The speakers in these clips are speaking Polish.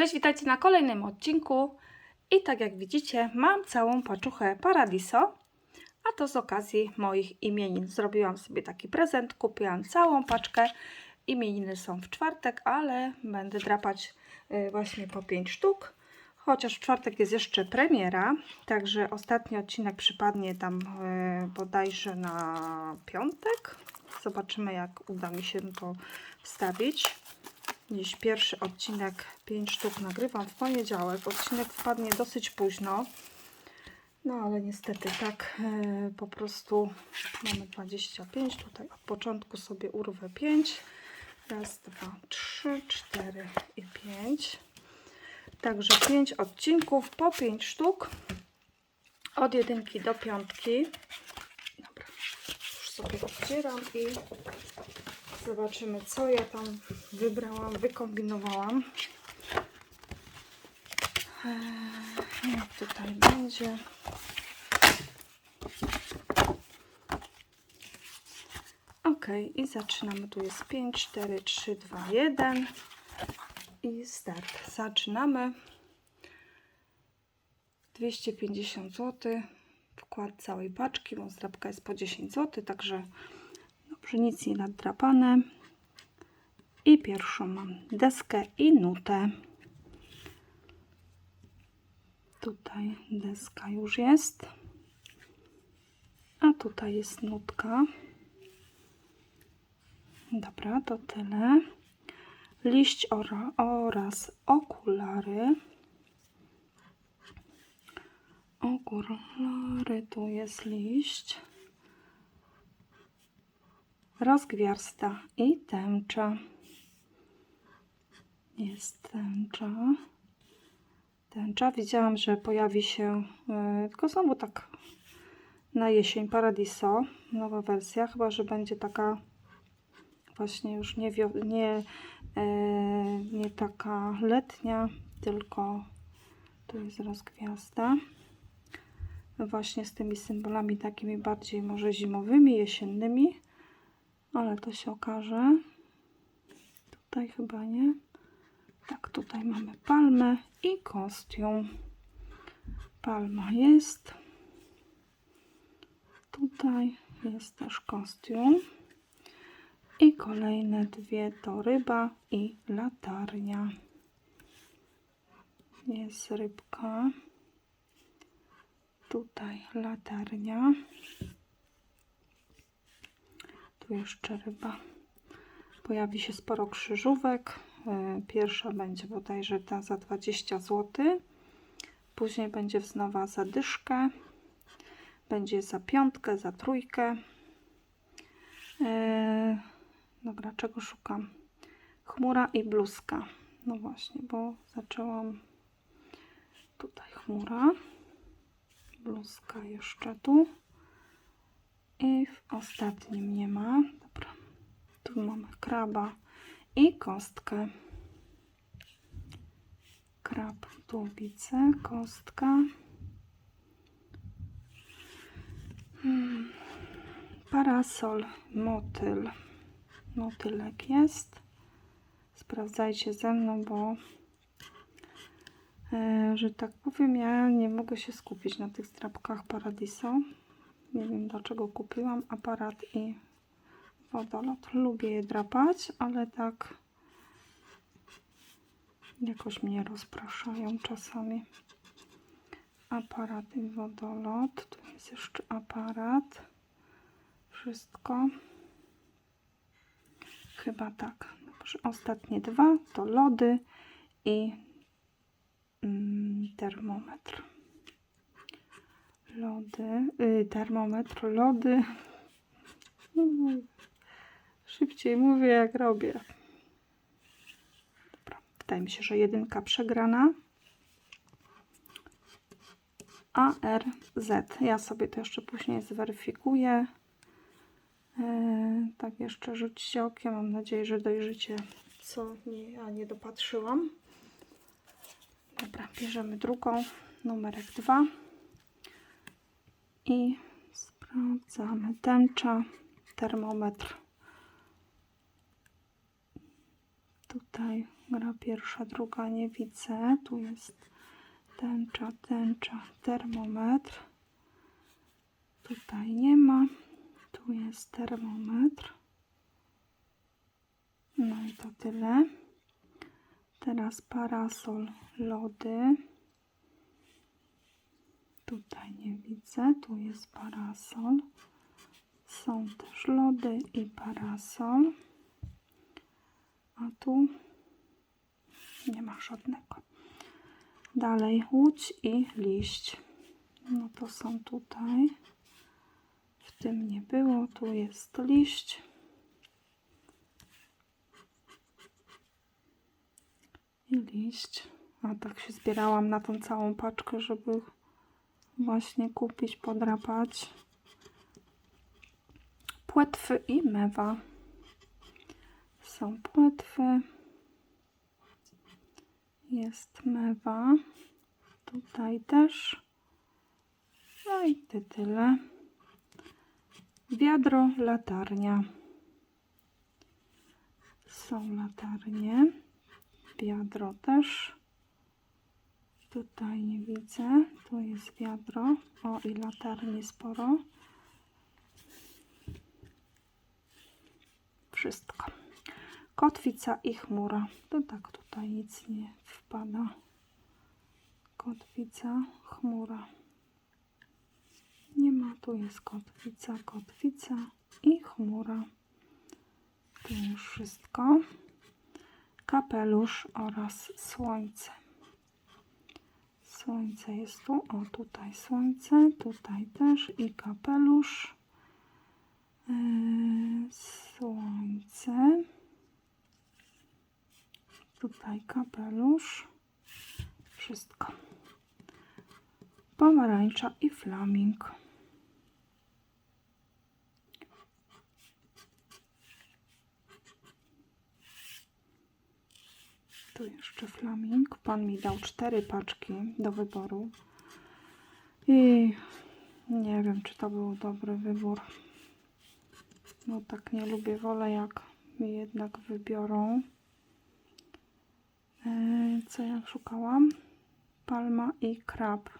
Cześć, witajcie na kolejnym odcinku. I tak jak widzicie, mam całą paczuchę Paradiso, a to z okazji moich imienin. Zrobiłam sobie taki prezent, kupiłam całą paczkę. Imieniny są w czwartek, ale będę drapać y, właśnie po 5 sztuk. Chociaż w czwartek jest jeszcze premiera, także ostatni odcinek przypadnie tam y, bodajże na piątek. Zobaczymy, jak uda mi się to wstawić. Dziś pierwszy odcinek, 5 sztuk nagrywam w poniedziałek. Odcinek wpadnie dosyć późno. No ale niestety tak e, po prostu mamy 25. Tutaj od początku sobie urwę 5. Raz, dwa, trzy, cztery i 5. Także 5 odcinków po 5 sztuk. Od jedynki do piątki. Dobra, już sobie oddzieram i Zobaczymy, co ja tam wybrałam, wykombinowałam. Eee, Jak tutaj będzie. Ok, i zaczynamy. Tu jest 5, 4, 3, 2, 1 i start. Zaczynamy. 250 zł. Wkład całej paczki, bo zdrabka jest po 10 zł, także Dobrze, nic nie nadrapane. I pierwszą mam deskę i nutę. Tutaj deska już jest. A tutaj jest nutka. Dobra, to tyle. Liść ora, oraz okulary. Okulary, tu jest liść rozgwiazda i tęcza. Jest tęcza. Tęcza. Widziałam, że pojawi się, yy, tylko znowu tak na jesień Paradiso, nowa wersja, chyba, że będzie taka właśnie już nie, nie, yy, nie taka letnia, tylko tu jest rozgwiazda. Właśnie z tymi symbolami takimi bardziej może zimowymi, jesiennymi ale to się okaże. Tutaj chyba nie. Tak, tutaj mamy palmę i kostium. Palma jest. Tutaj jest też kostium. I kolejne dwie to ryba i latarnia. Jest rybka. Tutaj latarnia tu jeszcze ryba. Pojawi się sporo krzyżówek. E, Pierwsza będzie bodajże ta za 20 zł. Później będzie wznowa za dyszkę. Będzie za piątkę, za trójkę. E, Dobra, czego szukam? Chmura i bluzka. No właśnie, bo zaczęłam tutaj chmura. Bluzka jeszcze tu. I w ostatnim nie ma. Dobra. Tu mamy kraba i kostkę. Krab, dłubice, kostka. Hmm. Parasol, motyl. Motylek jest. Sprawdzajcie ze mną, bo e, że tak powiem, ja nie mogę się skupić na tych strapkach Paradiso. Nie wiem dlaczego kupiłam aparat i wodolot. Lubię je drapać, ale tak jakoś mnie rozpraszają czasami. Aparat i wodolot. Tu jest jeszcze aparat. Wszystko. Chyba tak. Dobrze. Ostatnie dwa to lody i mm, termometr lody, y, termometr, lody. Mm, Szybciej mówię, jak robię. Dobra, wydaje mi się, że jedynka przegrana. ARZ. Ja sobie to jeszcze później zweryfikuję. E, tak jeszcze rzućcie okiem. Mam nadzieję, że dojrzycie, co nie, ja nie dopatrzyłam. Dobra, bierzemy drugą. Numerek 2 i sprawdzamy tęcza, termometr. Tutaj gra pierwsza, druga, nie widzę. Tu jest tęcza, tęcza, termometr. Tutaj nie ma. Tu jest termometr. No i to tyle. Teraz parasol, lody. Tutaj nie widzę. Tu jest parasol. Są też lody i parasol. A tu nie ma żadnego. Dalej łódź i liść. No to są tutaj. W tym nie było. Tu jest liść. I liść. A tak się zbierałam na tą całą paczkę, żeby właśnie kupić, podrapać. Płetwy i mewa. Są płetwy. Jest mewa. Tutaj też. No i ty tyle. Wiadro, latarnia. Są latarnie. Wiadro też. Tutaj nie widzę. Tu jest wiadro. O i latarni sporo. Wszystko. Kotwica i chmura. To tak tutaj nic nie wpada. Kotwica, chmura. Nie ma, tu jest kotwica, kotwica i chmura. Tu już wszystko. Kapelusz oraz słońce. Słońce jest tu, o tutaj słońce, tutaj też i kapelusz. Yy, słońce. Tutaj kapelusz. Wszystko. Pomarańcza i flaming. Tu jeszcze flaming. Pan mi dał cztery paczki do wyboru. I nie wiem, czy to był dobry wybór. No tak nie lubię, wolę jak mi jednak wybiorą. E, Co ja szukałam? Palma i krab.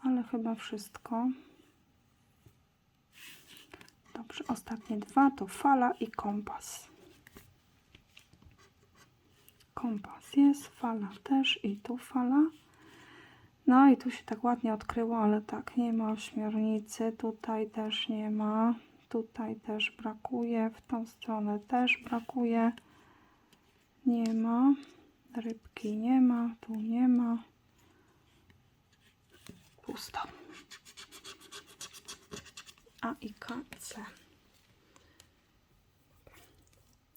Ale chyba wszystko. Dobrze, ostatnie dwa to fala i kompas. Kompas jest, fala też i tu fala. No i tu się tak ładnie odkryło, ale tak, nie ma ośmiornicy. Tutaj też nie ma. Tutaj też brakuje. W tą stronę też brakuje. Nie ma. Rybki nie ma. Tu nie ma. Pusto. A i K, C.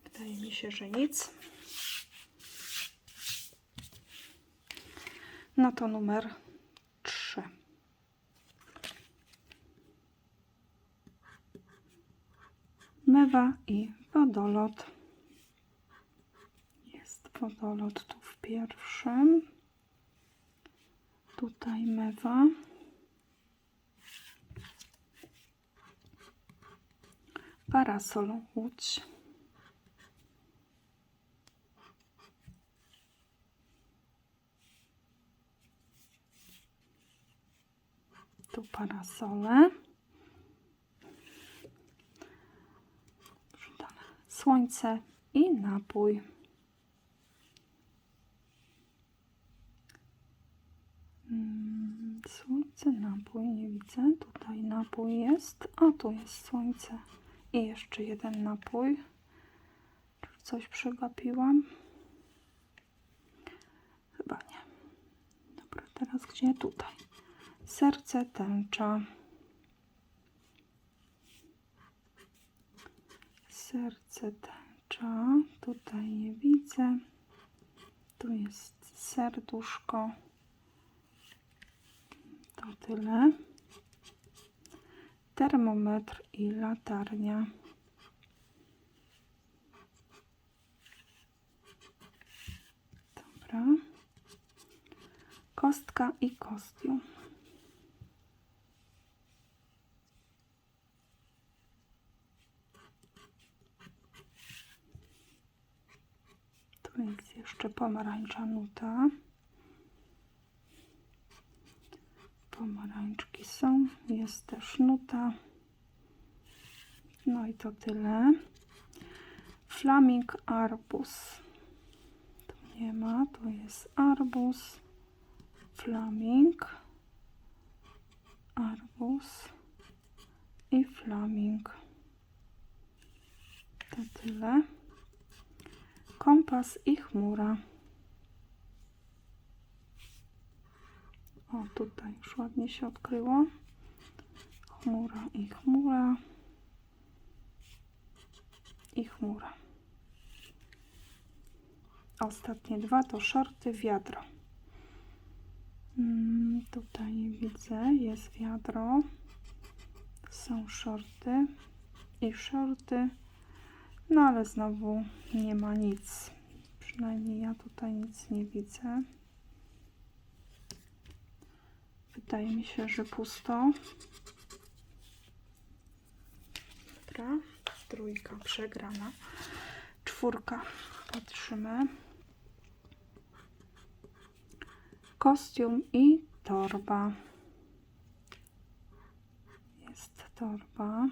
Wydaje mi się, że nic. No to numer 3. Mewa i wodolot. Jest wodolot tu w pierwszym. Tutaj mewa. Parasol łódź. Tu parasole. Słońce i napój. Mm, Słońce, napój, nie widzę. Tutaj napój jest, a tu jest słońce. I jeszcze jeden napój. Czy coś przegapiłam? Chyba nie. Dobra, teraz gdzie? Tutaj. Serce tęcza. Serce tęcza. Tutaj nie widzę. Tu jest serduszko. To tyle. Termometr i latarnia. Dobra. Kostka i kostium. Tu pomarańcza nuta. Pomarańczki są, jest też nuta. No i to tyle. Flaming arbus. Tu nie ma, tu jest arbus. Flaming. Arbus. I flaming. To tyle. Kompas i chmura. O, tutaj już ładnie się odkryło. Chmura i chmura. I chmura. Ostatnie dwa to shorty, wiadro. Mm, tutaj widzę, jest wiadro. Są shorty i shorty. No ale znowu nie ma nic. Przynajmniej ja tutaj nic nie widzę. Wydaje mi się, że pusto. Dobra, trójka przegrana. Czwórka, patrzymy. Kostium i torba. Jest torba.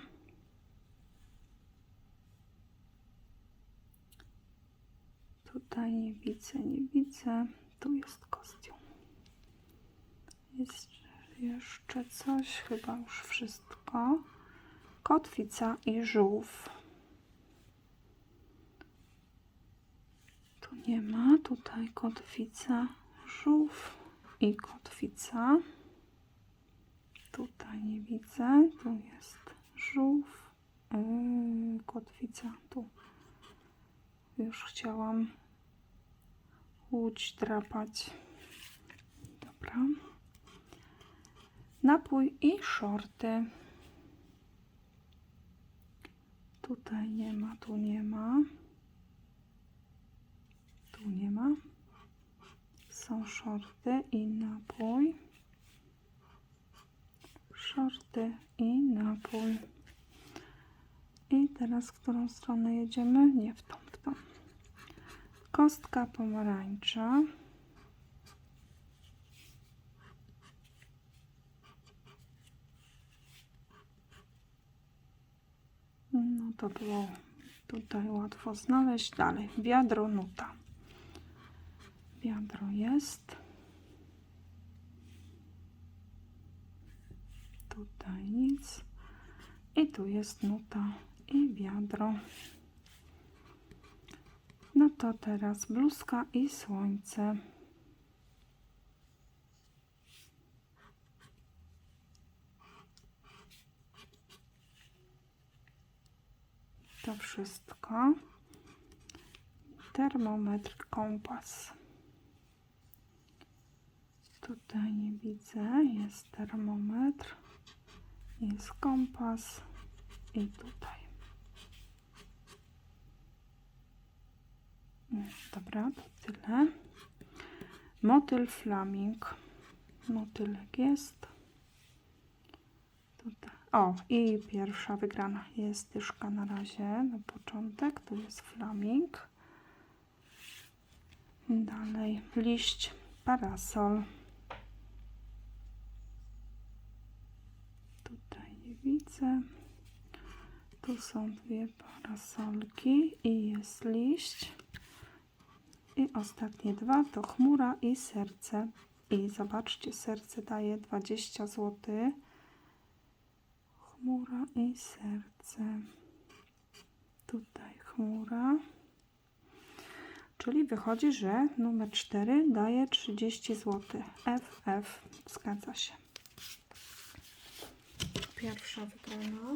Tutaj nie widzę, nie widzę. Tu jest kostium. Jest jeszcze coś, chyba już wszystko. Kotwica i żółw. Tu nie ma, tutaj kotwica, żółw i kotwica. Tutaj nie widzę, tu jest żółw, yy, kotwica, tu. Już chciałam łódź drapać. Dobra. Napój i shorty. Tutaj nie ma, tu nie ma. Tu nie ma. Są shorty i napój. Shorty i napój. I teraz w którą stronę jedziemy? Nie w tą, w tą. Kostka pomarańcza. No to było tutaj łatwo znaleźć. Dalej, wiadro nuta. Wiadro jest. Tutaj nic. I tu jest nuta i wiadro. No to teraz bluzka i słońce. To wszystko. Termometr, kompas. Tutaj nie widzę. Jest termometr. Jest kompas. I tutaj. Dobra, to tyle. Motyl flaming. Motylek jest. O, i pierwsza wygrana jest dyszka na razie, na początek. Tu jest flaming. Dalej liść, parasol. Tutaj nie widzę. Tu są dwie parasolki i jest liść. I ostatnie dwa to chmura i serce. I zobaczcie, serce daje 20 zł. Chmura i serce. Tutaj chmura. Czyli wychodzi, że numer 4 daje 30 zł. FF zgadza się. Pierwsza wygrana.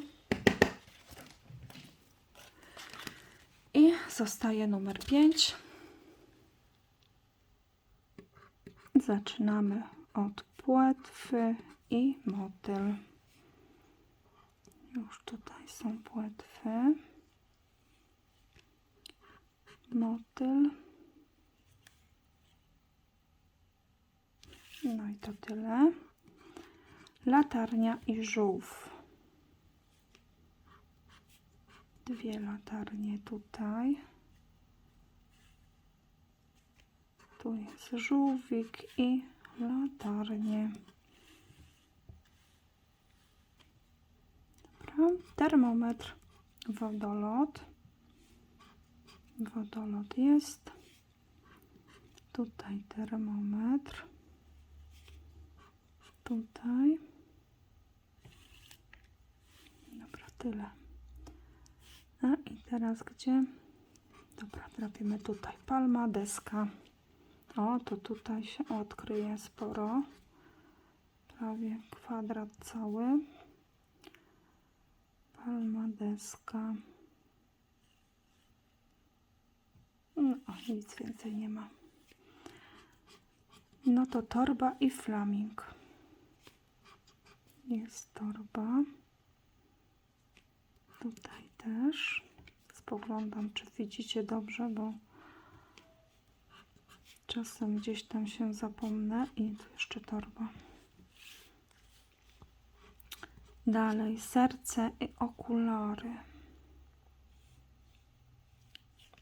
I zostaje numer 5. Zaczynamy od płetwy i motyl. Już tutaj są płetwy. Motyl. No i to tyle. Latarnia i żółw. Dwie latarnie tutaj. Tu jest żółwik i latarnie. Dobra, termometr, wodolot. Wodolot jest. Tutaj termometr. Tutaj. Dobra, tyle. A i teraz gdzie? Dobra, trafimy tutaj. Palma, deska. O, to tutaj się odkryje sporo. Prawie kwadrat cały. Palma, deska. No, nic więcej nie ma. No to torba i flaming. Jest torba. Tutaj też. Spoglądam, czy widzicie dobrze, bo czasem gdzieś tam się zapomnę. I tu jeszcze torba. Dalej serce i okulary.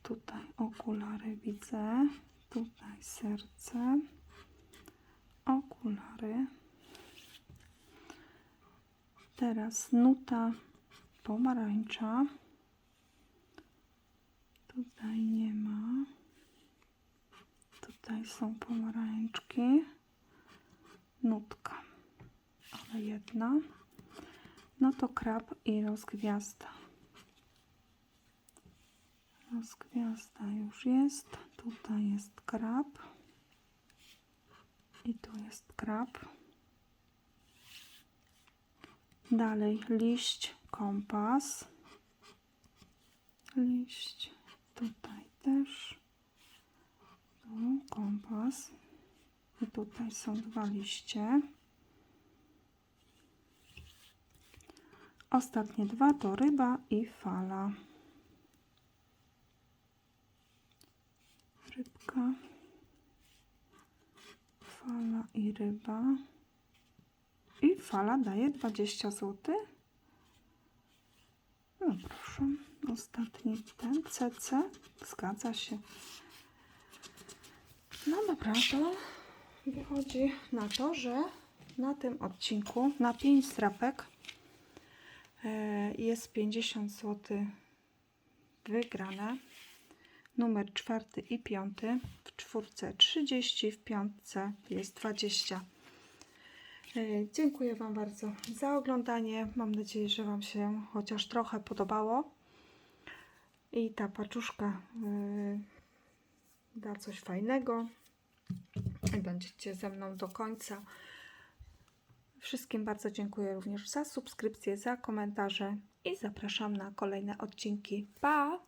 Tutaj okulary widzę. Tutaj serce. Okulary. Teraz nuta pomarańcza. Tutaj nie ma. Tutaj są pomarańczki. Nutka, ale jedna. No to krab i rozgwiazda. Rozgwiazda już jest. Tutaj jest krab. I tu jest krab. Dalej liść, kompas. Liść, tutaj też. Tu kompas. I tutaj są dwa liście. Ostatnie dwa to ryba i fala. Rybka, fala i ryba. I fala daje 20 zł. No proszę, ostatni ten CC. Zgadza się. No dobra, to wychodzi na to, że na tym odcinku na 5 strapek jest 50 zł wygrane. Numer czwarty i piąty. W czwórce 30, w piątce jest 20. E, Dziękuję Wam bardzo za oglądanie. Mam nadzieję, że Wam się chociaż trochę podobało. I ta paczuszka y, da coś fajnego. Będziecie ze mną do końca. Wszystkim bardzo dziękuję również za subskrypcję, za komentarze i zapraszam na kolejne odcinki. Pa!